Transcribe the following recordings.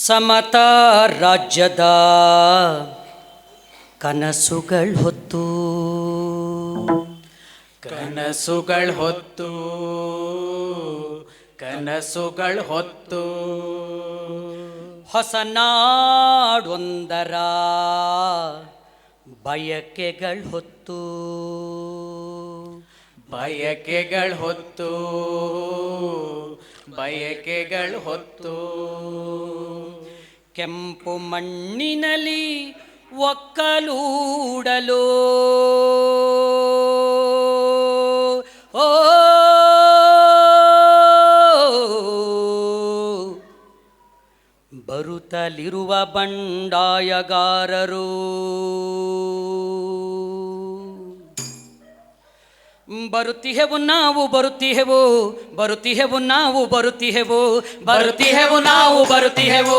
ಸಮತಾ ರಾಜ್ಯದ ಕನಸುಗಳು ಹೊತ್ತು. ಕನಸುಗಳು ಹೊತ್ತು ಕನಸುಗಳು ಹೊತ್ತು. ಹೊಸ ನಾಡೊಂದರ ಬಯಕೆಗಳು ಹೊತ್ತು. ಬಯಕೆಗಳ ಹೊತ್ತು ಬಯಕೆಗಳ ಹೊತ್ತು. ಕೆಂಪು ಮಣ್ಣಿನಲ್ಲಿ ಒಕ್ಕಲೂಡಲು. ಓ ಬರುತ್ತಲಿರುವ ಬಂಡಾಯಗಾರರು. ಬರುತ್ತಿಹೆವು ನಾವು, ಬರುತ್ತಿಹೆವು ಬರುತ್ತಿಹೆವು ನಾವು, ಬರುತ್ತಿಹೆವು ಬರುತ್ತಿಹೆವು ನಾವು, ಬರುತ್ತಿಹೆವು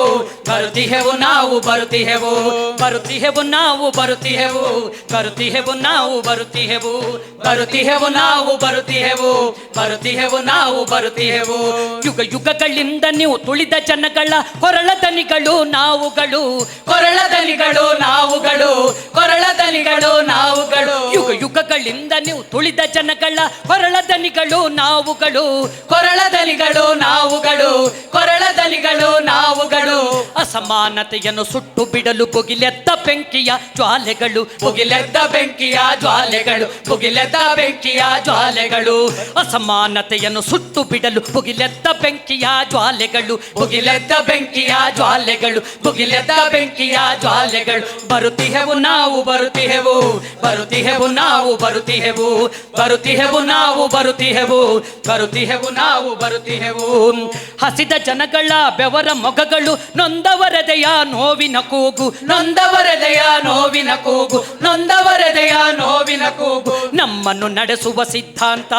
ಬರುತ್ತಿಹೆವು ನಾವು, ಬರುತ್ತಿಹೆವು ಬರುತ್ತಿಹೆವು ನಾವು, ಬರುತ್ತಿಹೆವು ಬರುತ್ತಿಹೆವು ನಾವು, ಬರುತ್ತಿಹೆವು ಬರುತ್ತಿಹೆವು ನಾವು, ಬರುತ್ತಿಹೆವು ಬರುತ್ತಿಹೆವು ನಾವು, ಬರುತ್ತಿಹೆವು. ಯುಗ ಯುಗಗಳಿಂದ ನೀವು ತುಳಿದ ಜನಗಳ ಕೊರಳದನಿಗಳು ನಾವುಗಳು ಕೊರಳ ದನಿಗಳು ನಾವುಗಳು ಕೊರಳ ದನಿಗಳು ನಾವುಗಳು ಯುಗಗಳಿಂದ ನೀವು ತುಳಿದ ಜನಗಳ ಕೊರಳದನಿಗಳು ನಾವುಗಳು. ಕೊರಳ ದನಿಗಳು ನಾವುಗಳು. ಕೊರಳ ದನಿಗಳು ನಾವುಗಳು. ಅಸಮಾನತೆಯನ್ನು ಸುಟ್ಟು ಬಿಡಲು ಬುಗಿಲೆದ್ದ ಬೆಂಕಿಯ ಜ್ವಾಲೆಗಳು. ಬುಗಿಲೆದ್ದ ಬೆಂಕಿಯ ಜ್ವಾಲೆಗಳು. ಬುಗಿಲೆದ್ದ ಬೆಂಕಿಯ ಜ್ವಾಲೆಗಳು. ಅಸಮಾನತೆಯನ್ನು ಸುಟ್ಟು ಬಿಡಲು ಬುಗಿಲೆದ್ದ ಬೆಂಕಿಯ ಜ್ವಾಲೆಗಳು. ಬುಗಿಲೆದ್ದ ಬೆಂಕಿಯ ಜ್ವಾಲೆಗಳು. ಬುಗಿಲೆದ್ದ ಬೆಂಕಿಯ ಜ್ವಾಲೆಗಳು. ಬರುತ್ತಿಹೆವು ನಾವು ಬರುತ್ತಿಹೆವು. ಬರುತ್ತಿಹೆವು ನಾವು ಬರುತ್ತಿಹೆವು ಬರುತ್ತಿಹೆವು ನಾವು ಬರುತ್ತಿಹೆವು ಬರುತ್ತಿಹೆವು ನಾವು ಬರುತ್ತಿಹೆವು. ಹಸಿದ ಜನಗಳ ಬೆವರ ಮೊಗಗಳು ನೊಂದವರದೆಯ ನೋವಿನ ಕೂಗು, ನೊಂದವರದೆಯ ನೋವಿನ ಕೂಗು, ನೊಂದವರದೆಯ ನೋವಿನ ಕೂಗು. ನಮ್ಮನ್ನು ನಡೆಸುವ ಸಿದ್ಧಾಂತ,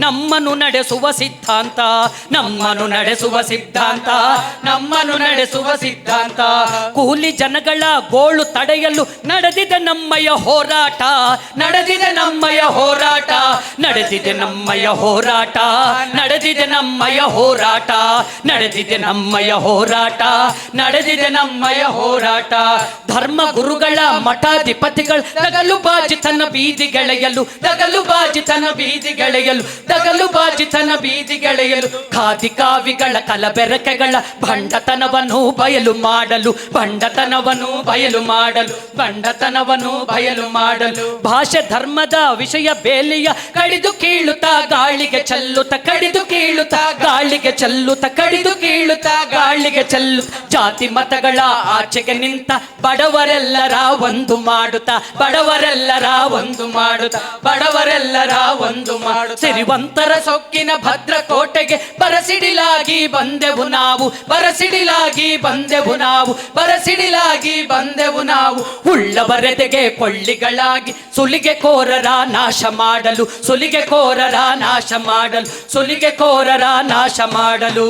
ನಮ್ಮನ್ನು ನಡೆಸುವ ಸಿದ್ಧಾಂತ, ನಮ್ಮನ್ನು ನಡೆಸುವ ಸಿದ್ಧಾಂತ, ನಮ್ಮನ್ನು ನಡೆಸುವ ಸಿದ್ಧಾಂತ. ಕೂಲಿ ಜನಗಳ ಗೋಳು ತಡೆಯಲು ನಡೆದಿದ ನಮ್ಮಯ ಹೋರಾಟ, ನಡೆದಿದೆ ನಮ್ಮಯ ಹೋರಾಟ, ನಡೆದಿದೆ ನಮ್ಮಯ ಹೋರಾಟ, ನಡೆದಿದೆ ನಮ್ಮಯ ಹೋರಾಟ, ನಡೆದಿದೆ ನಮ್ಮಯ ಹೋರಾಟ, ನಡೆದಿದೆ ನಮ್ಮಯ ಹೋರಾಟ. ಧರ್ಮ ಗುರುಗಳ ಮಠಾಧಿಪತಿಗಳ ತಗಲು ಬಾಜಿತನ ಬೀದಿಗೆಳೆಯಲು ತಗಲು ಬಾಜಿತನ ಬೀದಿಗೆಳೆಯಲು ತಗಲು ಬಾಜಿತನ ಬೀದಿಗೆಳೆಯಲು ಖಾದಿ ಕಾವಿಗಳ ಕಲಬೆರಕೆಗಳ ಭಂಡತನವನ್ನು ಬಯಲು ಮಾಡಲು ಭಂಡತನವನ್ನು ಬಯಲು ಮಾಡಲು ಭಂಡತನವನ್ನು ಬಯಲು ಮಾಡಲು, ಭಾಷೆ ಧರ್ಮದ ವಿಷಯ ಬೇಲಿಯ ಕಡಿದು ಕೀಳುತ್ತಾ ಗಾಳಿಗೆ ಚಲ್ಲುತ್ತ, ಕಡಿದು ಕೀಳುತ್ತಾ ಗಾಳಿಗೆ ಚಲ್ಲುತ್ತ, ಕಡಿದು ಕೀಳುತ್ತಾ ಗಾಳಿಗೆ ಚೆಲ್ಲು ಜಾತಿ ಮತಗಳ ಆಚೆಗೆ ನಿಂತ ಬಡವರೆಲ್ಲರ ಒಂದು ಮಾಡುತ್ತಾ, ಬಡವರೆಲ್ಲರ ಒಂದು ಮಾಡುತ್ತಾ, ಬಡವರೆಲ್ಲರ ಒಂದು ಮಾಡು ಸಿರಿವಂತರ ಸೊಕ್ಕಿನ ಭದ್ರ ಕೋಟೆಗೆ ಬರಸಿಡಿಲಾಗಿ ಬಂದೆವು ನಾವು, ಬರಸಿಡಿಲಾಗಿ ಬಂದೆವು ನಾವು, ಬರಸಿಡಿಲಾಗಿ ಬಂದೆವು ನಾವು. ಉಳ್ಳವರೆದೆಗೆ ಕೊಳ್ಳಿಗಳಾಗಿ ಸುಲಿಗೆ ಕೋರರ ನಾಶ ಮಾಡಲು ಸುಲಿಗೆ ಕೋರರ ನಾಶ ಮಾಡಲು ಸುಲಿಗೆ ಕೋರರ ನಾಶ ಮಾಡಲು.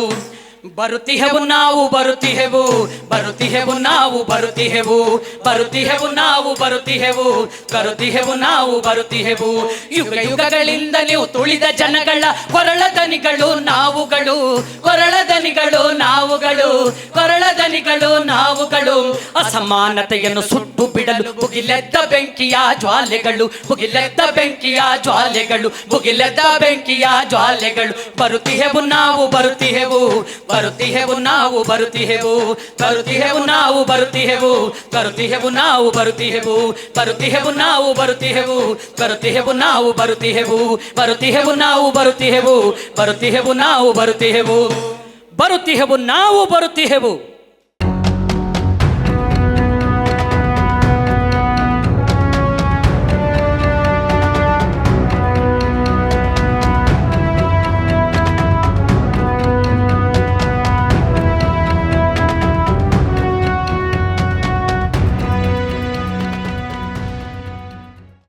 ಬರುತ್ತಿಹೆವು ನಾವು ಬರುತ್ತಿಹೆವು ಬರುತ್ತಿಹೆವು ನಾವು ಬರುತ್ತಿಹೆವು ಬರುತ್ತಿಹೆವು ನಾವು ಬರುತ್ತಿಹೆವು ಕರುತಿಹೆವು ನಾವು ಬರುತ್ತಿಹೆವು. ಯುಗ ಯುಗಗಳಿಂದ ನೀವು ತುಳಿದ ಜನಗಳ ಕೊರಳದನಿಗಳು ನಾವುಗಳು ಕೊರಳದನಿಗಳು ನಾವುಗಳು ಕೊರಳದನಿಗಳು ನಾವುಗಳು. ಅಸಮಾನತೆಯನ್ನು ಸುಟ್ಟು ಬಿಡಲು ಬುಗಿಲೆದ್ದ ಬೆಂಕಿಯ ಜ್ವಾಲೆಗಳು ಬುಗಿಲೆದ್ದ ಬೆಂಕಿಯ ಜ್ವಾಲೆಗಳು ಬುಗಿಲೆದ್ದ ಬೆಂಕಿಯ ಜ್ವಾಲೆಗಳು. ಬರುತ್ತಿಹೆವು ನಾವು ಬರುತ್ತಿಹೆವು ತರುತಿಹೆವು ನಾವು ಬರುತ್ತಿಹೆವು ತರುತಿಹೆವು ನಾವು ಬರುತ್ತಿಹೆವು ತರುತಿಹೆವು ನಾವು ಬರುತ್ತಿಹೆವು ತರುತಿಹೆವು ನಾವು ಬರುತ್ತಿಹೆವು ತರುತಿಹೆವು ನಾವು ಬರುತ್ತಿಹೆವು ಬರುತಿಹೆವು ನಾವು ಬರುತ್ತಿಹೆವು ಬರುತಿಹೆವು ನಾವು ಬರುತಿಹೆವು ಬರುತಿಹೆವು ನಾವು ಬರುತಿಹೆವು